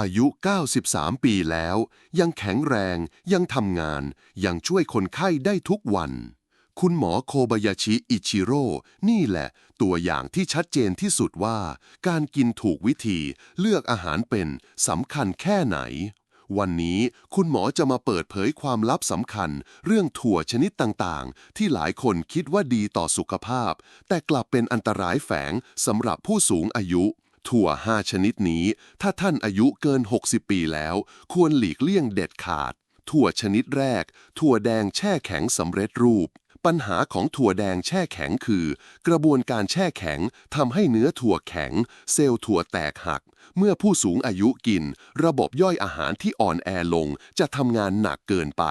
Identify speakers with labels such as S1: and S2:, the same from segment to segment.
S1: อายุ 93 ปีแล้ว ยังแข็งแรง ยังทำงาน ยังช่วยคนไข้ได้ทุกวัน คุณหมอโคบายาชิอิชิโร่นี่แหละ ตัวอย่างที่ชัดเจนที่สุดว่า การกินถูกวิธี เลือกอาหารเป็นสำคัญแค่ไหน วันนี้คุณหมอจะมาเปิดเผยความลับสำคัญ เรื่องถั่วชนิดต่างๆ ที่หลายคนคิดว่าดีต่อสุขภาพ แต่กลับเป็นอันตรายแฝงสำหรับผู้สูงอายุ ถั่ว 5 ชนิดนี้ ถ้าท่านอายุเกิน 60 ปีแล้ว ควรหลีกเลี่ยงเด็ดขาด ถั่วชนิดแรก ถั่วแดงแช่แข็งสำเร็จรูป ปัญหาของถั่วแดงแช่แข็งคือ กระบวนการแช่แข็งทำให้เนื้อถั่วแข็ง เซลล์ถั่วแตกหัก เมื่อผู้สูงอายุกิน ระบบย่อยอาหารที่อ่อนแอลงจะทำงานหนักเกินไป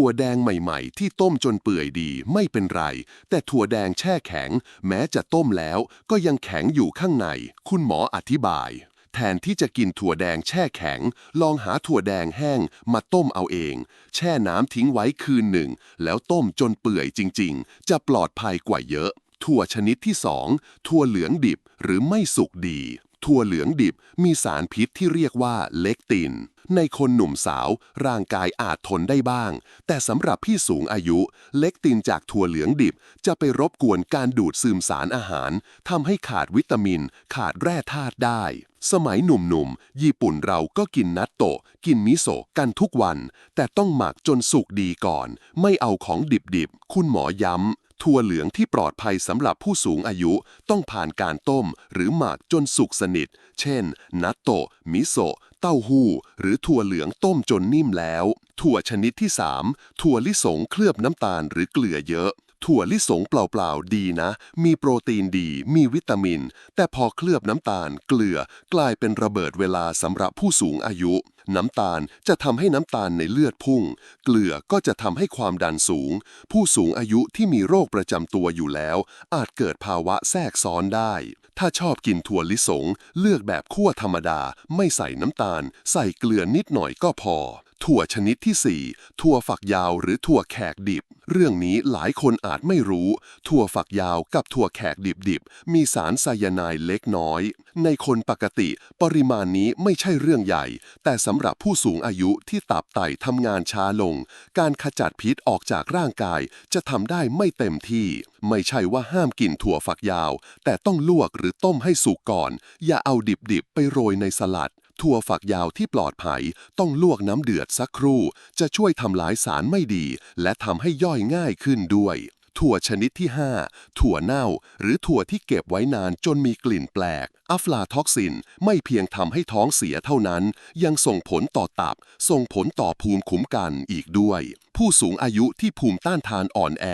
S1: ถั่วแดงใหม่ๆ ที่ต้มจนเปื่อยดีไม่เป็นไร แต่ถั่วแดงแช่แข็ง แม้จะต้มแล้วก็ยังแข็งอยู่ข้างใน คุณหมออธิบาย แทนที่จะกินถั่วแดงแช่แข็ง ลองหาถั่วแดงแห้งมาต้มเอาเอง แช่น้ำทิ้งไว้คืนหนึ่ง แล้วต้มจนเปื่อยจริง ๆ จะปลอดภัยกว่าเยอะ ถั่วชนิดที่ 2 ถั่วเหลืองดิบหรือไม่สุกดี ถั่วเหลืองดิบมีสารพิษที่เรียกว่าเลกติน ในคนหนุ่มสาว ร่างกายอาจทนได้บ้าง แต่สำหรับพี่สูงอายุ เลกตินจากถั่วเหลืองดิบ จะไปรบกวนการดูดซึมสารอาหารทำให้ขาดวิตามิน ขาดแร่ธาตุได้ สมัยหนุ่มๆ ญี่ปุ่นเราก็กินนัตโตะ กินมิโซะกันทุกวัน แต่ต้องหมักจนสุกดีก่อน ไม่เอาของดิบๆ คุณหมอย้ำ ถั่วเหลืองที่ปลอดภัยสำหรับผู้สูงอายุต้องผ่านการต้มหรือหมักจนสุกสนิท เช่น นัตโตะ มิโซะ เต้าหู้ หรือถั่วเหลืองต้มจนนิ่มแล้ว ถั่วชนิดที่ 3 ถั่วลิสงเคลือบน้ำตาลหรือเกลือเยอะถั่วลิสงเปล่าๆ ดีนะ มีโปรตีนดี มีวิตามิน แต่พอเคลือบน้ำตาล เกลือ กลายเป็นระเบิดเวลาสำหรับผู้สูงอายุ น้ำตาลจะทำให้น้ำตาลในเลือดพุ่ง เกลือก็จะทำให้ความดันสูง ผู้สูงอายุที่มีโรคประจำตัวอยู่แล้ว อาจเกิดภาวะแทรกซ้อนได้ ถ้าชอบกินถั่วลิสง เลือกแบบคั่วธรรมดา ไม่ใส่น้ำตาล ใส่เกลือนิดหน่อยก็พอถั่วชนิดที่ 4 ถั่วฝักยาวหรือถั่วแขกดิบ เรื่องนี้หลายคนอาจไม่รู้ ถั่วฝักยาวกับถั่วแขกดิบๆมีสารไซยาไนด์เล็กน้อย ในคนปกติ ปริมาณนี้ไม่ใช่เรื่องใหญ่ แต่สำำหรับผู้สูงอายุที่ตับไตทำงานช้าลง การขจัดพิษออกจากร่างกายจะทำได้ไม่เต็มที่ ไม่ใช่ว่าห้ามกินถั่วฝักยาว แต่ต้องลวกหรือต้มให้สุกก่อน อย่าเอาดิบๆ ไปโรยในสลัด ถั่วฝักยาวที่ปลอดภัย ต้องลวกน้ำเดือดสักครู่ จะช่วยทำลายสารไม่ดี และทำให้ย่อยง่ายขึ้นด้วย ถั่วชนิดที่ 5 ถั่วเน่า หรือถั่วที่เก็บไว้นานจนมีกลิ่นแปลกอะฟลาท็อกซินไม่เพียงทำให้ท้องเสียเท่านั้น ยังส่งผลต่อตับ ส่งผลต่อภูมิคุ้มกันอีกด้วย ผู้สูงอายุที่ภูมิต้านทานอ่อนแอ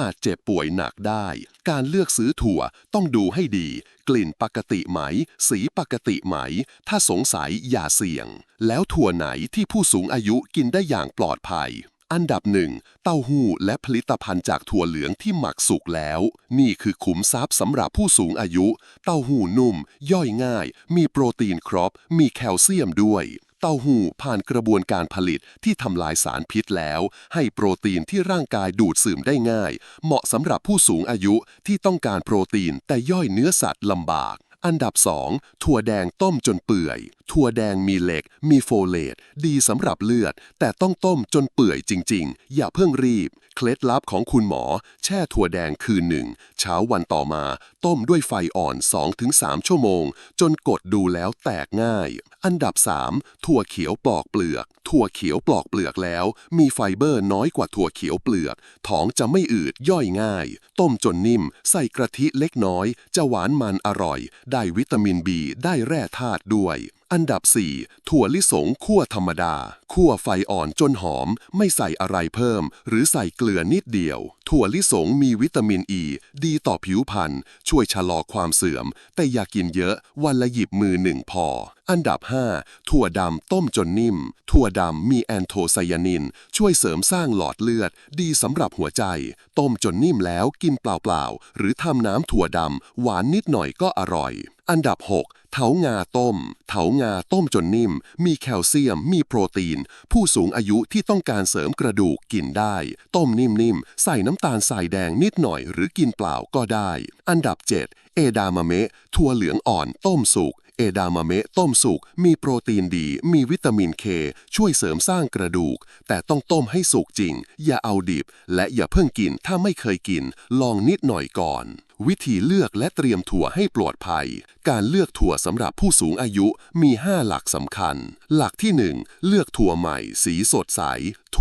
S1: อาจเจ็บป่วยหนักได้ การเลือกซื้อถั่วต้องดูให้ดี กลิ่นปกติไหม สีปกติไหม ถ้าสงสัยอย่าเสี่ยง แล้วถั่วไหนที่ผู้สูงอายุกินได้อย่างปลอดภัย อันดับหนึ่งเต้าหู้และผลิตภัณฑ์จากถั่วเหลืองที่หมักสุกแล้ว นี่คือขุมทรัพย์สำหรับผู้สูงอายุ เต้าหู้นุ่ม ย่อยง่าย มีโปรตีนครบ มีแคลเซียมด้วยเต้าหู้ผ่านกระบวนการผลิตที่ทำลายสารพิษแล้ว ให้โปรตีนที่ร่างกายดูดซึมได้ง่าย เหมาะสำหรับผู้สูงอายุที่ต้องการโปรตีนแต่ย่อยเนื้อสัตว์ลำบาก อันดับ 2 ถั่วแดงต้มจนเปื่อย ถั่วแดงมีเหล็ก มีโฟเลต ดีสำหรับเลือด แต่ต้องต้มจนเปื่อยจริง ๆ อย่าเพิ่งรีบ เคล็ดลับของคุณหมอ แช่ถั่วแดงคืนหนึ่ง เช้าวันต่อมา ต้มด้วยไฟอ่อน 2-3 ชั่วโมง จนกดดูแล้วแตกง่าย อันดับ 3 ถั่วเขียวปลอกเปลือก ถั่วเขียวปลอกเปลือกแล้ว มีไฟเบอร์น้อยกว่าถั่วเขียวเปลือก ท้องจะไม่อืดย่อยง่าย ต้มจนนิ่ม ใส่กระทิเล็กน้อย จะหวานมันอร่อย ได้วิตามินบีได้แร่ธาตุด้วย อันดับ 4 ถั่วลิสงคั่วธรรมดา คั่วไฟอ่อนจนหอม ไม่ใส่อะไรเพิ่ม หรือใส่เกลือนิดเดียว ถั่วลิสงมีวิตามินอ e, ีดีต่อผิวพรรณ ช่วยชะลอความเสื่อม แต่อย่ากินเยอะ วันละหยิบมือหนึ่งพอ อันดับ 5 ถั่วดำต้มจนนิ่ม ถั่วดำมีแอนโทไซยานิน ช่วยเสริมสร้างหลอดเลือด ดีสำหรับหัวใจ ต้มจนนิ่มแล้วกินเปล่าๆ หรือทำน้ำถั่วดำหวานนิดหน่อยก็อร่อย อันดับ 6 เถางาต้ม เถางาต้มจนนิ่ม มีแคลเซียม มีโปรตีน ผู้สูงอายุที่ต้องการเสริมกระดูกกินได้ ต้มนิ่มๆ ใส่น้ำตาลทรายแดงนิดหน่อยหรือกินเปล่าก็ได้ อันดับ 7 เอดามะเมะถั่วเหลืองอ่อนต้มสุกเอดามะเมะต้มสุก มีโปรตีนดี มีวิตามินเค ช่วยเสริมสร้างกระดูก แต่ต้องต้มให้สุกจริง อย่าเอาดิบ และอย่าเพิ่งกินถ้าไม่เคยกิน ลองนิดหน่อยก่อน วิธีเลือกและเตรียมถั่วให้ปลอดภัย การเลือกถั่วสำหรับผู้สูงอายุมี 5 หลักสำคัญ หลักที่ 1 เลือกถั่วใหม่ สีสดใส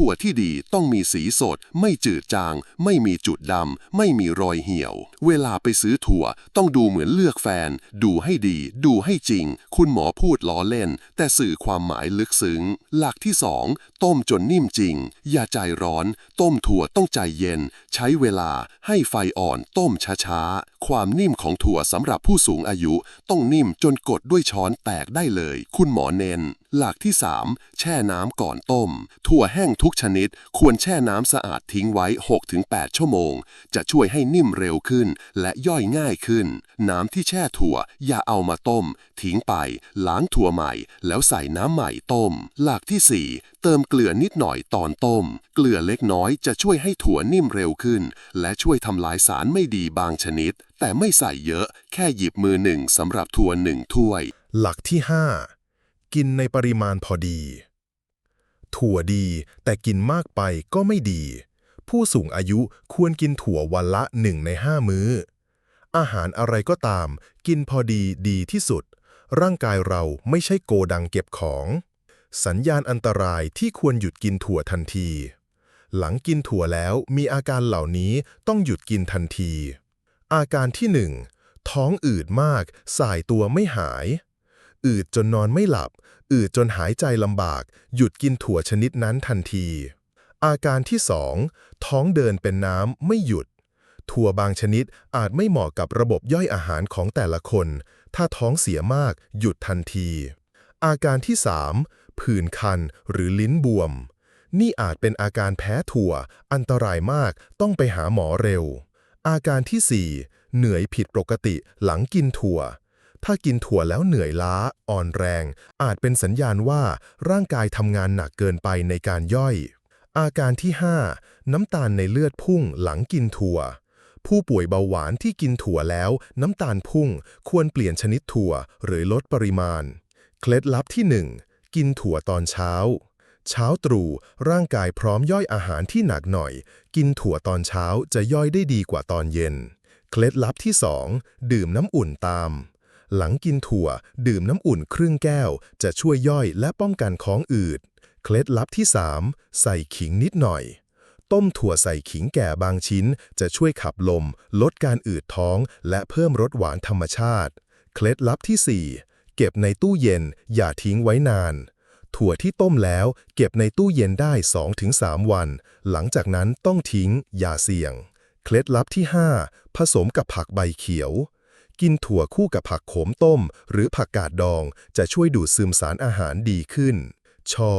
S1: ถั่วที่ดีต้องมีสีสด ไม่จืดจาง ไม่มีจุดดำ ไม่มีรอยเหี่ยว เวลาไปซื้อถั่วต้องดูเหมือนเลือกแฟน ดูให้ดี ดูให้จริง คุณหมอพูดล้อเล่น แต่สื่อความหมายลึกซึ้ง หลักที่ 2 ต้มจนนิ่มจริง อย่าใจร้อน ต้มถั่วต้องใจเย็น ใช้เวลาให้ไฟอ่อน ต้มช้าๆ ความนิ่มของถั่วสำหรับผู้สูงอายุ ต้องนิ่มจนกดด้วยช้อนแตกได้เลย คุณหมอเน้นหลักที่ 3 แช่น้ำก่อนต้ม ถั่วแห้งทุกชนิด ควรแช่น้ำสะอาดทิ้งไว้ 6-8 ชั่วโมง จะช่วยให้นิ่มเร็วขึ้น และย่อยง่ายขึ้น น้ำที่แช่ถั่วอย่าเอามาต้ม ทิ้งไป ล้างถั่วใหม่ แล้วใส่น้ำใหม่ต้ม หลักที่ 4 เติมเกลือนิดหน่อยตอนต้ม เกลือเล็กน้อยจะช่วยให้ถั่วนิ่มเร็วขึ้น และช่วยทำลายสารไม่ดีบางชนิด แต่ไม่ใส่เยอะ แค่หยิบมือหนึ่งสำหรับถั่วหนึ่งถ้วย
S2: หลักที่ 5 กินในปริมาณพอดี ถั่วดีแต่กินมากไปก็ไม่ดี ผู้สูงอายุควรกินถั่ววันละ1ใน5มื้อ อาหารอะไรก็ตาม กินพอดีดีที่สุด ร่างกายเราไม่ใช่โกดังเก็บของ สัญญาณอันตรายที่ควรหยุดกินถั่วทันที หลังกินถั่วแล้วมีอาการเหล่านี้ต้องหยุดกินทันที อาการที่ 1 ท้องอืดมาก สายตัวไม่หาย อืดจนนอนไม่หลับ อืดจนหายใจลำบาก หยุดกินถั่วชนิดนั้นทันที อาการที่ 2 ท้องเดินเป็นน้ำไม่หยุด ถั่วบางชนิดอาจไม่เหมาะกับระบบย่อยอาหารของแต่ละคน ถ้าท้องเสียมากหยุดทันที อาการที่ 3 ผื่นคันหรือลิ้นบวม นี่อาจเป็นอาการแพ้ถั่ว อันตรายมากต้องไปหาหมอเร็ว อาการที่ 4 เหนื่อยผิดปกติหลังกินถั่ว ถ้ากินถั่วแล้วเหนื่อยล้า อ่อนแรง อาจเป็นสัญญาณว่าร่างกายทำงานหนักเกินไปในการย่อย อาการที่ 5 น้ำตาลในเลือดพุ่งหลังกินถั่ว ผู้ป่วยเบาหวานที่กินถั่วแล้ว น้ำตาลพุ่ง ควรเปลี่ยนชนิดถั่วหรือลดปริมาณ เคล็ดลับที่ 1 กินถั่วตอนเช้า เช้าตรู่ร่างกายพร้อมย่อยอาหารที่หนักหน่อย กินถั่วตอนเช้าจะย่อยได้ดีกว่าตอนเย็น เคล็ดลับที่ 2 ดื่มน้ำอุ่นตาม หลังกินถั่ว ดื่มน้ำอุ่นครึ่งแก้ว จะช่วยย่อยและป้องกันท้องอืด เคล็ดลับที่ 3 ใส่ขิงนิดหน่อย ต้มถั่วใส่ขิงแก่บางชิ้น จะช่วยขับลม ลดการอืดท้อง และเพิ่มรสหวานธรรมชาติ เคล็ดลับที่ 4 เก็บในตู้เย็น อย่าทิ้งไว้นานถั่วที่ต้มแล้วเก็บในตู้เย็นได้ 2-3 วัน หลังจากนั้นต้องทิ้งอย่าเสี่ยง เคล็ดลับที่ 5 ผสมกับผักใบเขียว กินถั่วคู่กับผักโขมต้ม หรือผักกาดดอง จะช่วยดูดซึมสารอาหารดีขึ้น ชอ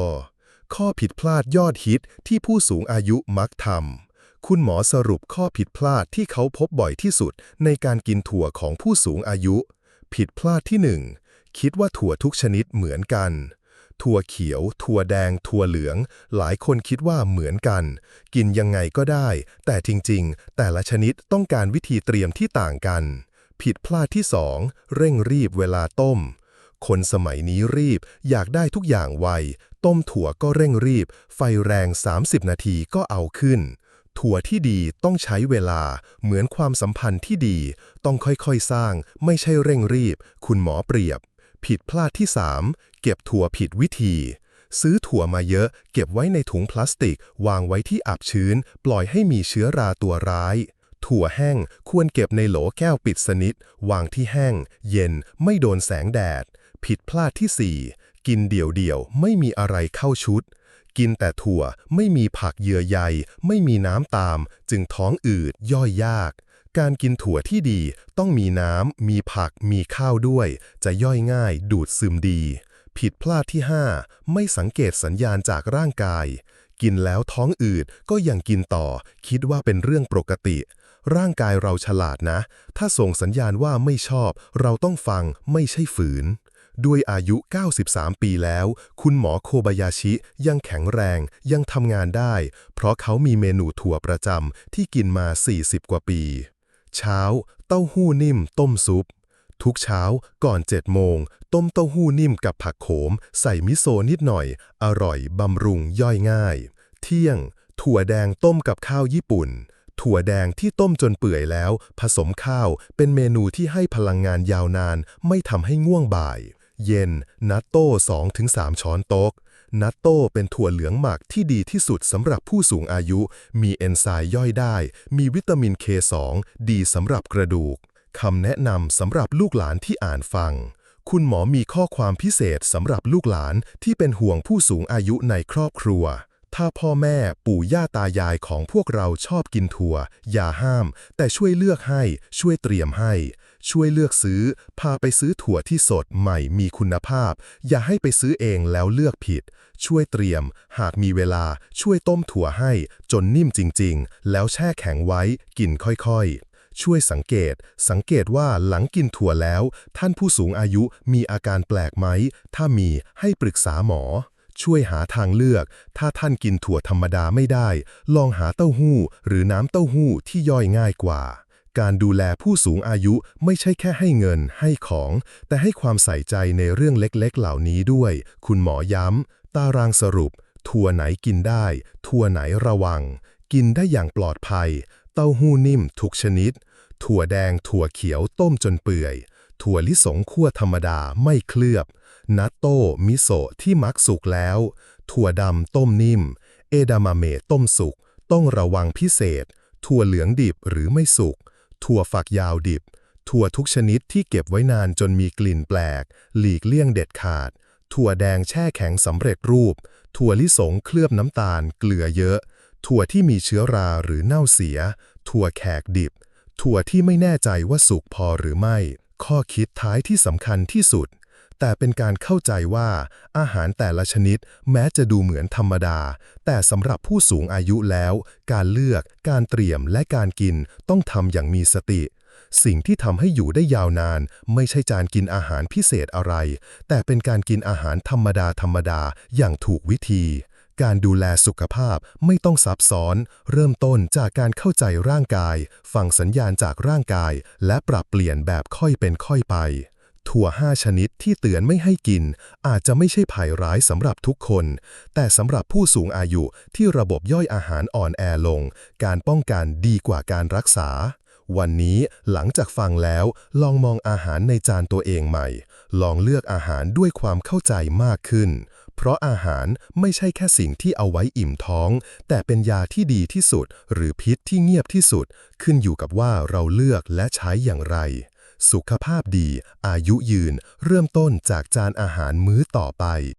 S2: ข้อผิดพลาดยอดฮิตที่ผู้สูงอายุมักทำ คุณหมอสรุปข้อผิดพลาดที่เขาพบบ่อยที่สุดในการกินถั่วของผู้สูงอายุ ผิดพลาดที่ 1 คิดว่าถั่วทุกชนิดเหมือนกันถั่วเขียว ถั่วแดง ถั่วเหลือง หลายคนคิดว่าเหมือนกัน กินยังไงก็ได้ แต่จริงๆ แต่ละชนิดต้องการวิธีเตรียมที่ต่างกัน ผิดพลาดที่ 2 เร่งรีบเวลาต้ม คนสมัยนี้รีบอยากได้ทุกอย่างไว ต้มถั่วก็เร่งรีบ ไฟแรง 30 นาทีก็เอาขึ้น ถั่วที่ดีต้องใช้เวลา เหมือนความสัมพันธ์ที่ดี ต้องค่อยๆสร้าง ไม่ใช่เร่งรีบ คุณหมอเปรียบ ผิดพลาดที่ 3 เก็บถั่วผิดวิธี ซื้อถั่วมาเยอะ เก็บไว้ในถุงพลาสติก วางไว้ที่อับชื้น ปล่อยให้มีเชื้อราตัวร้าย ถั่วแห้งควรเก็บในโหลแก้วปิดสนิท วางที่แห้ง เย็นไม่โดนแสงแดด ผิดพลาดที่ 4 กินเดี่ยวๆ ไม่มีอะไรเข้าชุด กินแต่ถั่วไม่มีผักเยื่อใย ไม่มีน้ำตาม จึงท้องอืดย่อยยาก การกินถั่วที่ดีต้องมีน้ำ มีผัก มีข้าวด้วย จะย่อยง่ายดูดซึมดี ผิดพลาดที่ 5 ไม่สังเกตสัญญาณจากร่างกายกินแล้วท้องอืดก็ยังกินต่อ คิดว่าเป็นเรื่องปกติ ร่างกายเราฉลาดนะ ถ้าส่งสัญญาณว่าไม่ชอบ เราต้องฟังไม่ใช่ฝืน ด้วยอายุ 93 ปีแล้ว คุณหมอโคบายาชิยังแข็งแรง ยังทำงานได้ เพราะเขามีเมนูถั่วประจำที่กินมา 40 กว่าปี เช้า เต้าหู้นิ่ม ต้มซุปทุกเช้าก่อน7โมง ต้มเต้าหู้นิ่มกับผักโขม ใส่มิโซะนิดหน่อย อร่อย บำรุงย่อยง่าย เที่ยง ถั่วแดงต้มกับข้าวญี่ปุ่น ถั่วแดงที่ต้มจนเปื่อยแล้ว ผสมข้าว เป็นเมนูที่ให้พลังงานยาวนาน ไม่ทำให้ง่วงบ่าย เย็น นัตโต้ 2-3 ช้อนโต๊ะนัตโต้เป็นถั่วเหลืองหมักที่ดีที่สุดสำหรับผู้สูงอายุ มีเอนไซม์ย่อยได้ มีวิตามิน K2 ดีสำหรับกระดูก คำแนะนำสำหรับลูกหลานที่อ่านฟัง คุณหมอมีข้อความพิเศษสำหรับลูกหลานที่เป็นห่วงผู้สูงอายุในครอบครัว ถ้าพ่อแม่ปู่ย่าตายายของพวกเราชอบกินถั่ว อย่าห้าม แต่ช่วยเลือกให้ ช่วยเตรียมให้ ช่วยเลือกซื้อ พาไปซื้อถั่วที่สดใหม่มีคุณภาพ อย่าให้ไปซื้อเองแล้วเลือกผิด ช่วยเตรียม หากมีเวลา ช่วยต้มถั่วให้ จนนิ่มจริง ๆ แล้วแช่แข็งไว้ กินค่อยๆช่วยสังเกต สังเกตว่าหลังกินถั่วแล้ว ท่านผู้สูงอายุมีอาการแปลกไหม ถ้ามีให้ปรึกษาหมอ ช่วยหาทางเลือก ถ้าท่านกินถั่วธรรมดาไม่ได้ ลองหาเต้าหู้ หรือน้ำเต้าหู้ที่ย่อยง่ายกว่า การดูแลผู้สูงอายุไม่ใช่แค่ให้เงิน ให้ของ แต่ให้ความใส่ใจในเรื่องเล็กๆ เหล่านี้ด้วย คุณหมอย้ำ ตารางสรุปถั่วไหนกินได้ถั่วไหนระวัง กินได้อย่างปลอดภัย เต้าหู้นิ่มทุกชนิด ถั่วแดง ถั่วเขียวต้มจนเปื่อย ถั่วลิสงคั่วธรรมดาไม่เคลือบ นัตโต้มิโซะที่มักสุกแล้ว ถั่วดำต้มนิ่ม เอดามะเมต้มสุก ต้องระวังพิเศษ ถั่วเหลืองดิบหรือไม่สุก ถั่วฝักยาวดิบ ถั่วทุกชนิดที่เก็บไว้นานจนมีกลิ่นแปลก หลีกเลี่ยงเด็ดขาด ถั่วแดงแช่แข็งสำเร็จรูป ถั่วลิสงเคลือบน้ำตาล เกลือเยอะ ถั่วที่มีเชื้อราหรือเน่าเสีย ถั่วแขกดิบ ถั่วที่ไม่แน่ใจว่าสุกพอหรือไม่ ข้อคิดท้ายที่สำคัญที่สุด แต่เป็นการเข้าใจว่าอาหารแต่ละชนิดแม้จะดูเหมือนธรรมดา แต่สำหรับผู้สูงอายุแล้ว การเลือก การเตรียมและการกินต้องทำอย่างมีสติ สิ่งที่ทำให้อยู่ได้ยาวนาน ไม่ใช่จานกินอาหารพิเศษอะไร แต่เป็นการกินอาหารธรรมดาธรรมดาอย่างถูกวิธี การดูแลสุขภาพไม่ต้องซับซ้อน เริ่มต้นจากการเข้าใจร่างกาย ฟังสัญญาณจากร่างกาย และปรับเปลี่ยนแบบค่อยเป็นค่อยไป ถั่ว 5 ชนิดที่เตือนไม่ให้กิน อาจจะไม่ใช่ภัยร้ายสำหรับทุกคน แต่สำหรับผู้สูงอายุที่ระบบย่อยอาหารอ่อนแอลง การป้องกันดีกว่าการรักษาวันนี้หลังจากฟังแล้วลองมองอาหารในจานตัวเองใหม่ ลองเลือกอาหารด้วยความเข้าใจมากขึ้น เพราะอาหารไม่ใช่แค่สิ่งที่เอาไว้อิ่มท้อง แต่เป็นยาที่ดีที่สุด หรือพิษที่เงียบที่สุด ขึ้นอยู่กับว่าเราเลือกและใช้อย่างไร สุขภาพดี อายุยืน เริ่มต้นจากจานอาหารมื้อต่อไป